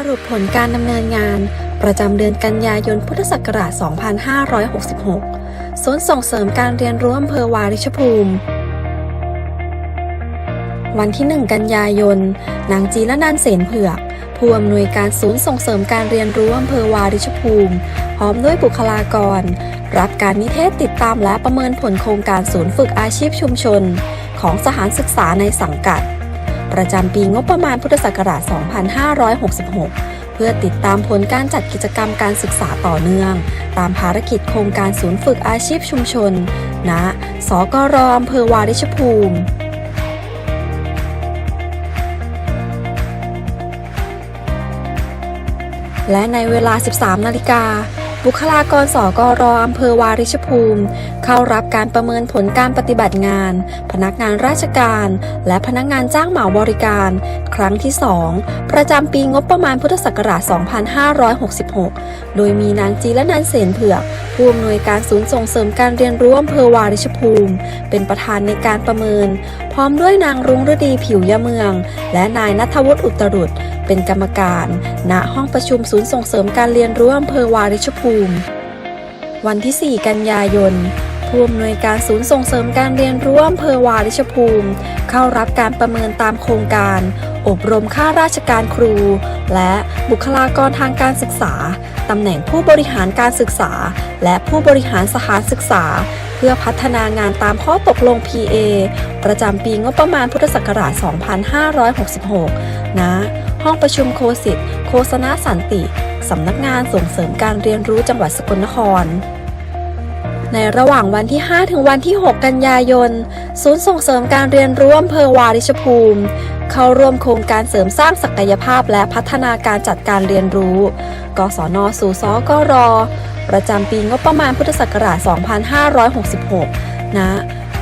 สรุปผลการดำเนินงาน ประจำเดือนกันยายนพุทธศักราช 2566 ศูนย์ส่งเสริมการเรียนรู้อำเภอวาริชภูมิ วันที่ 1 กันยายน นางจีละนันเสนเผือก ผู้อำนวยการศูนย์ส่งเสริมการเรียนรู้อำเภอวาริชภูมิ พร้อมด้วยบุคลากร รับการนิเทศติดตามและประเมินผลโครงการศูนย์ฝึกอาชีพชุมชน ของสถานศึกษาในสังกัด ประจำปีงบประมาณพุทธศักราช 2566 เพื่อติดตามผลการจัดกิจกรรมการศึกษาต่อเนื่อง ตามภารกิจโครงการศูนย์ฝึกอาชีพชุมชนณสกรอำเภอวาริชภูมิและในเวลา 13 นาฬิกา บุคลากรสกรอำเภอวาริชภูมิ เข้ารับการประเมินผลการปฏิบัติงาน พนักงานราชการ และพนักงานจ้างเหมาบริการ ครั้งที่ 2 ประจำปีงบประมาณพุทธศักราช 2566 โดยมีนางจีและนันเสนเผือกผู้อำนวยการศูนย์ส่งเสริมการเรียนรู้อำเภอวาริชภูมิ เป็นประธานในการประเมิน พร้อมด้วยนางรุ้งฤดีผิวยะเมือง และนายนัทวุฒิอุตรุด เป็นกรรมการ ณ ห้องประชุมศูนย์ส่งเสริมการเรียนรู้อำเภอวาริชภูมิ วันที่ 4 กันยายน ผู้อำนวยการศูนย์ส่งเสริมการเรียนรู้อำเภอวาริชภูมิ เข้ารับการประเมินตามโครงการ อบรมข้าราชการครู และบุคลากรทางการศึกษา ตำแหน่งผู้บริหารการศึกษา และผู้บริหารสถานศึกษาเพื่อพัฒนางานตามข้อตกลง PA ประจำปีงบประมาณพุทธศักราช 2566ณ ห้องประชุมโคสิตโฆษณาสันติ สำนักงานส่งเสริมการเรียนรู้จังหวัดสกลนคร ในระหว่างวันที่ 5 ถึงวันที่ 6 กันยายน ศูนย์ส่งเสริมการเรียนรู้อำเภอวาริชภูมิ เข้าร่วมโครงการเสริมสร้างศักยภาพและพัฒนาการจัดการเรียนรู้ กศนสู่สกร ประจำปีงบประมาณพุทธศักราช 2566 ณ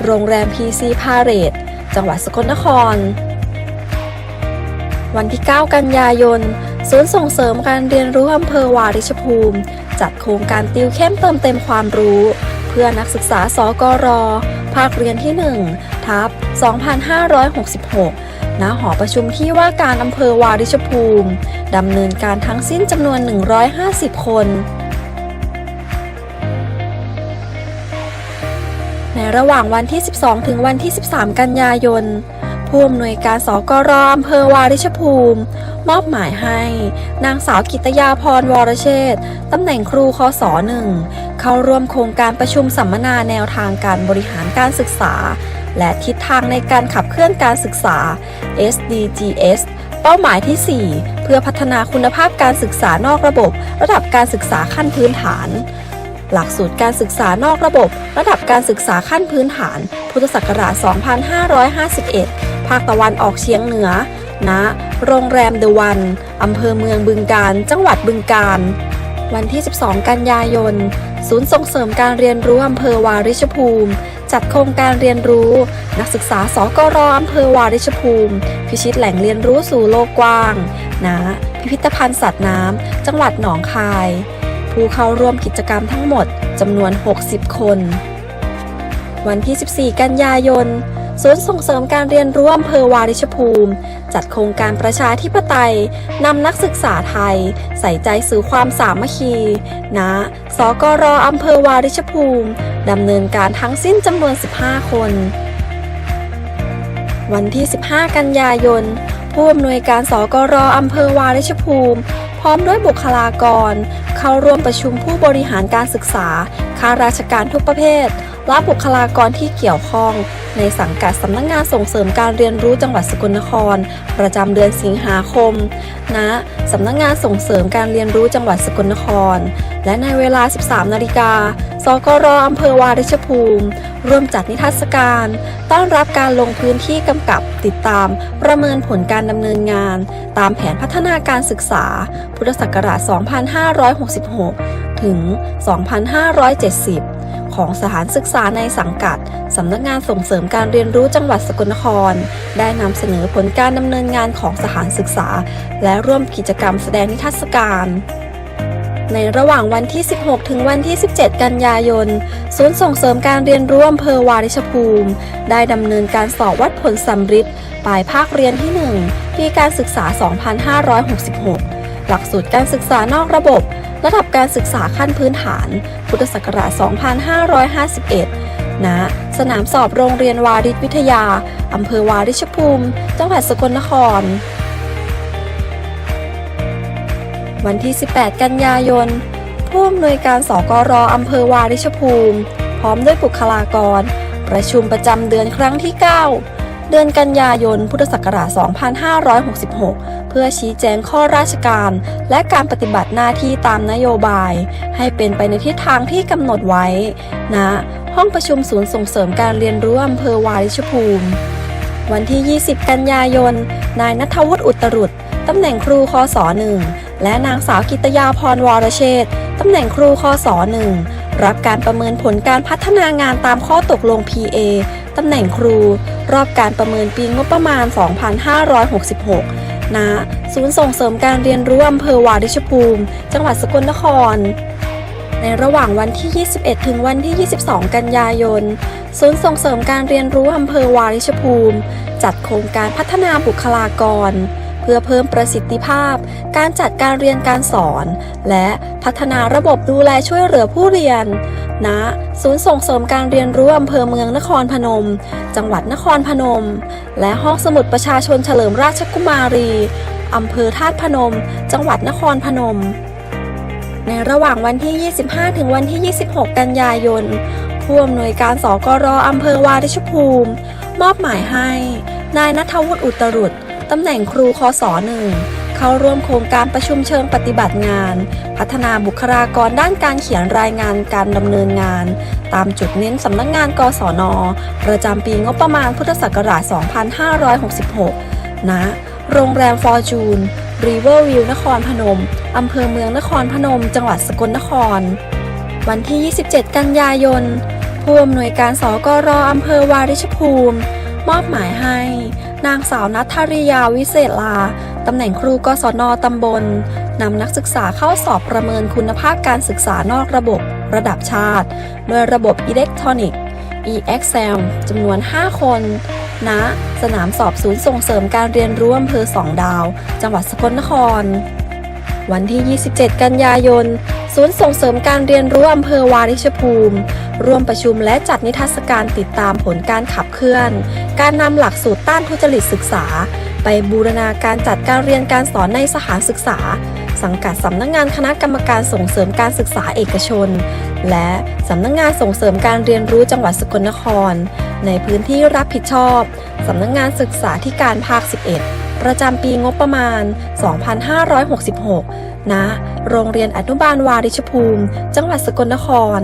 โรงแรม PC พาเรตจังหวัดสกลนคร วันที่ 9 กันยายน ศูนย์ส่งเสริมการเรียนรู้อำเภอวาริชภูมิ จัดโครงการติวเข้มเติมเต็มความรู้ เพื่อนักศึกษาสกร ภาคเรียนที่ 1 ทับ 2566 ณ หอประชุมที่ว่าการอำเภอวาริชภูมิ ดำเนินการทั้งสิ้นจำนวน 150 คนในระหว่างวันที่ 12 ถึงวันที่ 13 กันยายน ผู้อำนวยการสกรอำเภอวาริชภูมิ มอบหมายให้ นางสาวกิตยาพรวรเชษตำแหน่งครูคศหนึ่งเข้าร่วมโครงการประชุมสัมมนาแนวทางการบริหารการศึกษา และทิศทางในการขับเคลื่อนการศึกษา SDGs เป้าหมายที่ 4 เพื่อพัฒนาคุณภาพการศึกษานอกระบบ ระดับการศึกษาขั้นพื้นฐาน หลักสูตรการศึกษานอกระบบ ระดับการศึกษาขั้นพื้นฐาน พุทธศักราช 2551าคตะวันออกเฉียงเหนือณโรงแรมเดอะวันอำเภอเมืองบึงกาฬจังหวัดบึงกาฬวันที่ 12 กันยายน ศูนย์ส่งเสริมการเรียนรู้อำเภอวาริชภูมิ จัดโครงการเรียนรู้ นักศึกษาสกรอำเภอวาริชภูมิ พิชิตแหล่งเรียนรู้สู่โลกกว้างณพิพิธภัณฑ์สัตว์น้ำจังหวัดหนองคาย ผู้เข้าร่วมกิจกรรมทั้งหมดจำนวน 60 คน วันที่ 14 กันยายน ศูนย์ส่งเสริมการเรียนรู้อำเภอวาริชภูมิ จัดโครงการประชาธิปไตยนำนักศึกษาไทย ใส่ใจสู่ความสามัคคีณสกรอำเภอวาริชภูมิดำเนินการทั้งสิ้นจำนวน 15 คน วันที่ 15 กันยายน ผู้อำนวยการสกรอำเภอวาริชภูมิ พร้อมด้วยบุคลากร เข้าร่วมประชุมผู้บริหารการศึกษาข้าราชการทุกประเภท และบุคลากรที่เกี่ยวข้อง ในสังกัดสำนักงงานส่งเสริมการเรียนรู้จังหวัดสกลนคร ประจำเดือนสิงหาคมณสำนักงงานส่งเสริมการเรียนรู้จังหวัดสกลนคร และในเวลา 13 นาฬิกาสกรอำเภอวาริชภูมิร่วมจัดนิทรรศการ ต้อนรับการลงพื้นที่กำกับติดตาม ประเมินผลการดำเนินงาน ตามแผนพัฒนาการศึกษา พุทธศักราช 2566 ถึง 2570 ของสถานศึกษาในสังกัด สำนักงานส่งเสริมการเรียนรู้จังหวัดสกลนคร ได้นำเสนอผลการดำเนินงานของสถานศึกษา และร่วมกิจกรรมแสดงนิทรรศการในระหว่างวันที่ 16 ถึงวันที่ 17 กันยายน ศูนย์ส่งเสริมการเรียนรู้อำเภอวาริชภูมิ ได้ดำเนินการสอบวัดผลสำริดปลายภาคเรียนที่ 1 ปีการศึกษา 2566 หลักสูตรการศึกษานอกระบบ ระดับการศึกษาขั้นพื้นฐาน พุทธศักราช 2551 ณ สนามสอบโรงเรียนวาริศวิทยา อำเภอวาริชภูมิ จังหวัดสกลนคร วันที่ 18 กันยายน ผู้อำนวยการสกรอำเภอวาริชภูมิ พร้อมด้วยบุคลากร ประชุมประจำเดือนครั้งที่ 9 เดือนกันยายน พุทธศักราช 2566 เพื่อชี้แจงข้อราชการ และการปฏิบัติหน้าที่ตามนโยบาย ให้เป็นไปในทิศทางที่กำหนดไว้ณห้องประชุมศูนย์ส่งเสริมการเรียนรู้อำเภอวาริชภูมิ วันที่ 20 กันยายน นายนัทวุฒิอุตรุตตำแหน่งครูคศ1และนางสาวกิตยาพรวรเชษฐ์ตำแหน่งครูคศ1รับการประเมินผลการพัฒนางานตามข้อตกลง PA ตำแหน่งครู รอบการประเมินปีงบประมาณ 2566 ณ ศูนย์ส่งเสริมการเรียนรู้อำเภอวาริชภูมิ จังหวัดสกลนคร ในระหว่างวันที่ 21 ถึงวันที่ 22 กันยายน ศูนย์ส่งเสริมการเรียนรู้อำเภอวาริชภูมิ จัดโครงการพัฒนาบุคลากร เพื่อเพิ่มประสิทธิภาพ การจัดการเรียนการสอน และพัฒนาระบบดูแลช่วยเหลือผู้เรียนณศูนย์ส่งเสริมการเรียนรู้อำเภอเมืองนครพนม จังหวัดนครพนม และห้องสมุดประชาชนเฉลิมราชกุมารีอำเภอธาตุพนม จังหวัดนครพนม ในระหว่างวันที่ 25 ถึงวันที่ 26 กันยายนผู้อำนวยการสกรอำเภอวาริชภูมิ มอบหมายให้ นายนัทวุฒิอุตรุต ตำแหน่งครูคศหนึ่งเข้าร่วมโครงการประชุมเชิงปฏิบัติงาน พัฒนาบุคลากรด้านการเขียนรายงานการดำเนินงาน ตามจุดเน้นสำนักงาน กศน ประจำปีงบประมาณพุทธศักราช 2566 ณ โรงแรมฟอร์จูนรีเวอร์วิวนครพนม อำเภอเมืองนครพนม จังหวัดสกลนคร วันที่ 27 กันยายนผู้อำนวยการสกรออำเภอวาริชภูมิ มอบหมายให้ นางสาวนัทธริยาวิเศษลา ตำแหน่งครูกศนตำบล นำนักศึกษาเข้าสอบประเมินคุณภาพการศึกษานอกระบบ ระดับชาติโดยระบบอิเล็กทรอนิกส์ e-exam จำนวน 5 คนณสนามสอบศูนย์ส่งเสริมการเรียนรู้อำเภอสองดาว จังหวัดสกลนคร วันที่ 27 กันยายน ศูนย์ส่งเสริมการเรียนรู้อำเภอวาริชภูมิ ร่วมประชุมและจัดนิทรรศการติดตามผลการขับเคลื่อน การนำหลักสูตรต้านทุจริตศึกษา ไปบูรณาการจัดการเรียนการสอนในสถานศึกษา สังกัดสำนักงงานคณะกรรมการส่งเสริมการศึกษาเอกชน และสำนักงงานส่งเสริมการเรียนรู้จังหวัดสกลนคร ในพื้นที่รับผิดชอบสำนักงงานศึกษาธิการภาค 11 ประจำปีงบประมาณ 2566 ณ โรงเรียนอนุบาลวาริชภูมิ จังหวัดสกลนคร